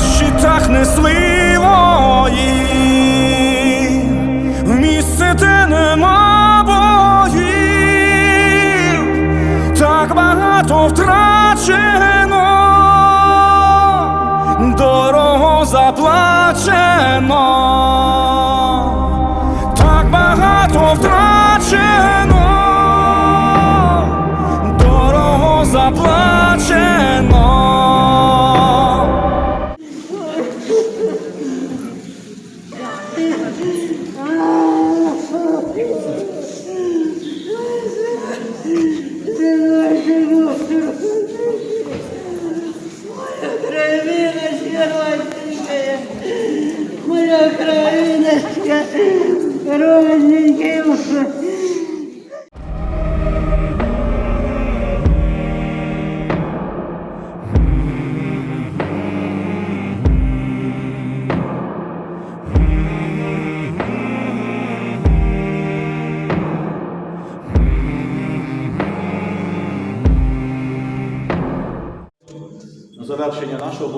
щитах несли вої, в місце, де нема боїв, так багато втрачено, дорого заплачено, так багато втрачено, дорого заплачено. Моя кровиночка, завершення нашого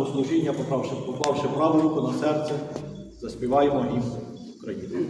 поклавши, поклавши праву руку на серце, заспіваємо гімн України.